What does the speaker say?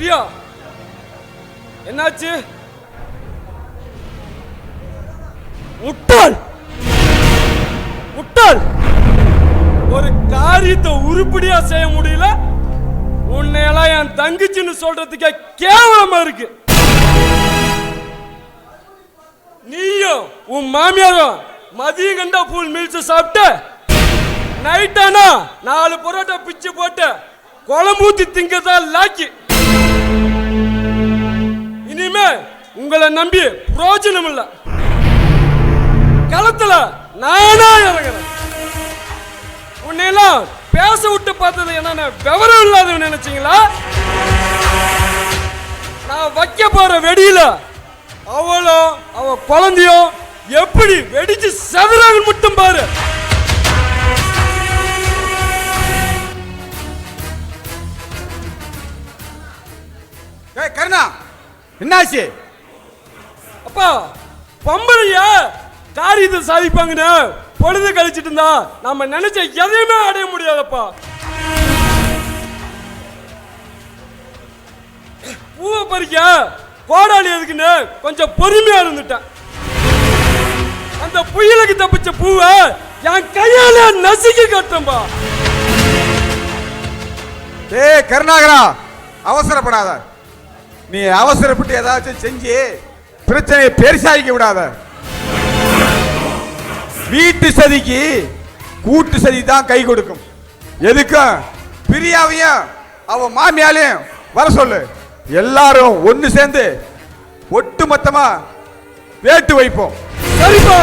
பிரியா. என்னாச்சு? முட்டாள் முட்டாள் ஒரு காரியத்தை உருப்படியா செய்ய முடியல? உன்னையெல்லாம் என் தங்கச்சின்னு சொல்றதுக்கே கேவலமா இருக்கு. நீயும் உன் மாமியாரும் மதியம் கண்டா பூல் மீல்ஸ் சாப்பிட்டு? நைட் ஆனா நாலு பரோட்டா பிச்சு போட்டு? குழம்பு ஊத்தி திங்கதா லாக்கி இனிமே உங்களை நம்பி பிரோஜனம் இல்ல களத்துல நானா இறங்குறேன். உன்னையெல்லாம் பேச விட்டு பார்த்தது என்னன்னு விவரம் இல்லாதவன் நினைச்சீங்களா? நான் வைக்க போற வெடியில அவளும் அவ குழந்தையும் எப்படி வெடிச்சு செதறாங்க மட்டும் பாரு. ஏய் கருணா. என்னாச்சு? அப்பா பொம்பளையா காரியத்தை சாதிப்பாங்கன்னு பொழுது கழிச்சிட்டு இருந்தா நம்ம நினைச்ச எதையுமே அடைய முடியாதப்பா. பூவை பறிக்க கோடாலி எதுக்குன்னு கொஞ்சம் பொறுமையா இருந்துட்டேன். அந்த புயலுக்கு தப்பிச்ச பூவை என் கையால நசுக்கி கட்டம்பா ஏய் கருணாகரா அவசரப்படாத. நீ அவசரப்பட்டு ஏதாச்சும் செஞ்சு பிரச்சனையை பெருசாகிக்க விடாத. வீட்டு சதிக்கு கூட்டு சதி தான் கை கொடுக்கும். எதுக்கும் பிரியாவையும் அவன் மாமியாலையும் வர சொல்லு. எல்லாரும் ஒன்று சேர்ந்து ஒட்டு மொத்தமாக வேட்டு வைப்போம். சரிப்பா.